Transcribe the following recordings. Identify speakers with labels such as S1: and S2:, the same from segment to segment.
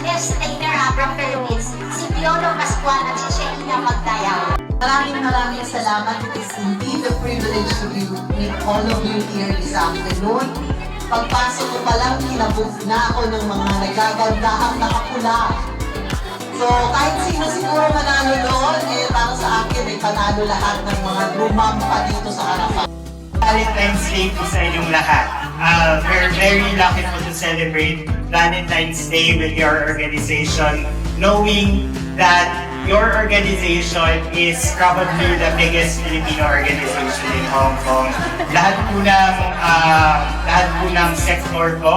S1: After this, si Piolo Pascual at si Sheila Magdayaw.
S2: Maraming maraming salamat. It is indeed a privilege to be with all of you here this afternoon. Pagpasok ko pa lang, kinabog na ako ng mga nagagandahang nakapula. So, kahit sino siguro manalo doon, eh, para sa akin, ay panalo lahat ng mga lumampa dito sa harapan.
S3: Valentine's Day po sa inyong lahat. Uh, we're very lucky po to celebrate Valentine's Day with your organization, knowing that your organization is probably the biggest Filipino organization in Hong Kong. Lahat po ng, uh, lahat po ng sector ko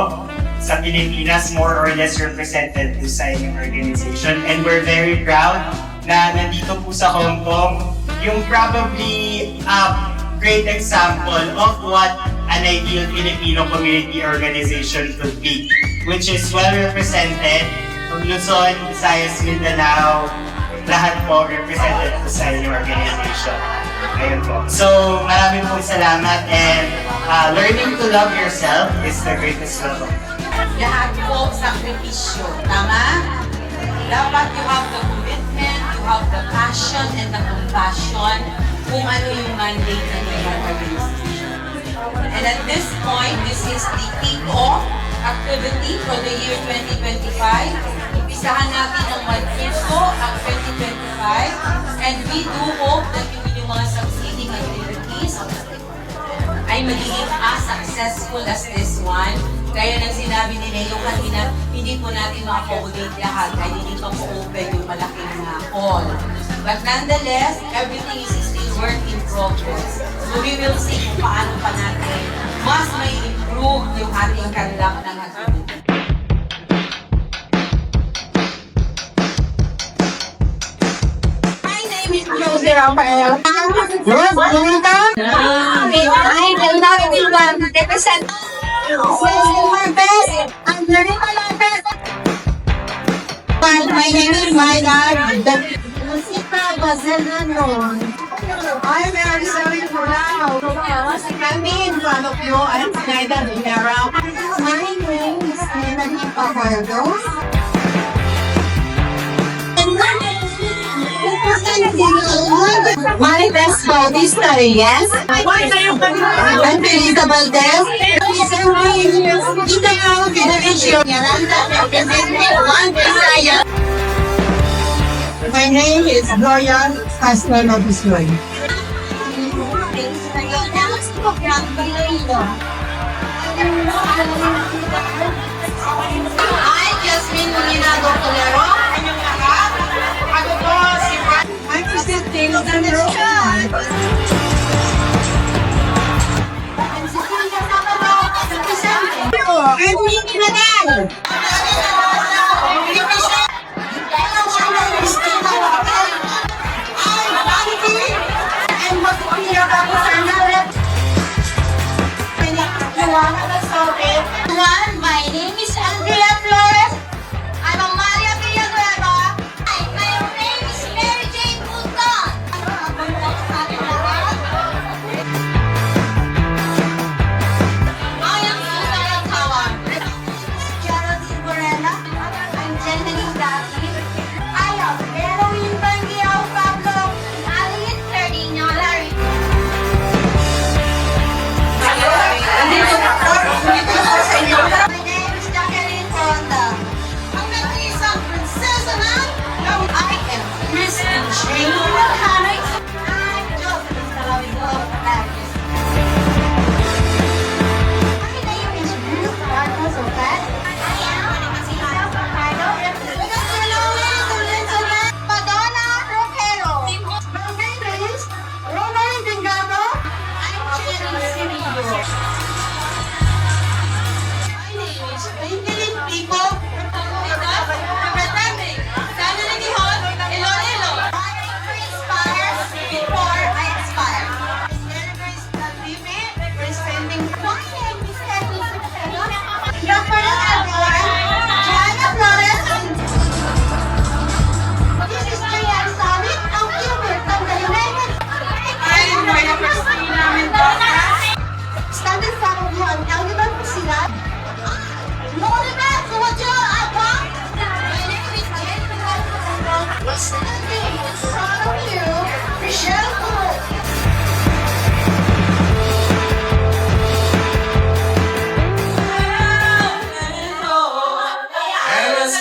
S3: sa Pilipinas more or less represented po sa inyong organization. And we're very proud na nandito po sa Hong Kong yung probably uh, great example of what an ideal Filipino community organization could be, which is well represented from Luzon, Visayas, Mindanao, lahat po represented po sa inyong organization. Ayun po. So, maraming pong salamat and uh, learning to love yourself is the greatest love.
S4: lahat po sakripisyo. Tama? Dapat you have the commitment, you have the passion and the compassion kung ano yung mandate ng inyong organization. And at this point, this is the kick-off activity for the year 2025. Umpisahan natin ng Madristo ang 2025 and we do hope that yung inyong mga succeeding activities ay magiging as successful as this one. Kaya nang sinabi ni Leo kanina, hindi po natin ma-accommodate lahat dahil hindi pa po open yung malaking mga hall. But nonetheless, everything is still work in progress. So we will see kung paano pa natin mas may improve yung ating conduct ng activity. My name is
S5: Jose Rafael. Yes, Lita.
S6: I
S5: will not be one represent. my best. I'm very malapit. My name is Myla. Lucifa Bazelano. I'm for now. Standing in front of you, I'm Naida Rivera. My name is Melanie Pajardo. My best Bautista Reyes. I'm Felisa Valdez. Representing Mindanao Federation. Yaranda representing One Visaya. My name is Gloria Castro Bisloy. Hi, Jasmine. Inyong
S6: lahat.
S5: Ako po si Brad. I'm presenting the Sabado, representing. I'm Winnie Nadal.
S1: นี่ไม่ใช่เรียบร้อย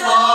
S7: 서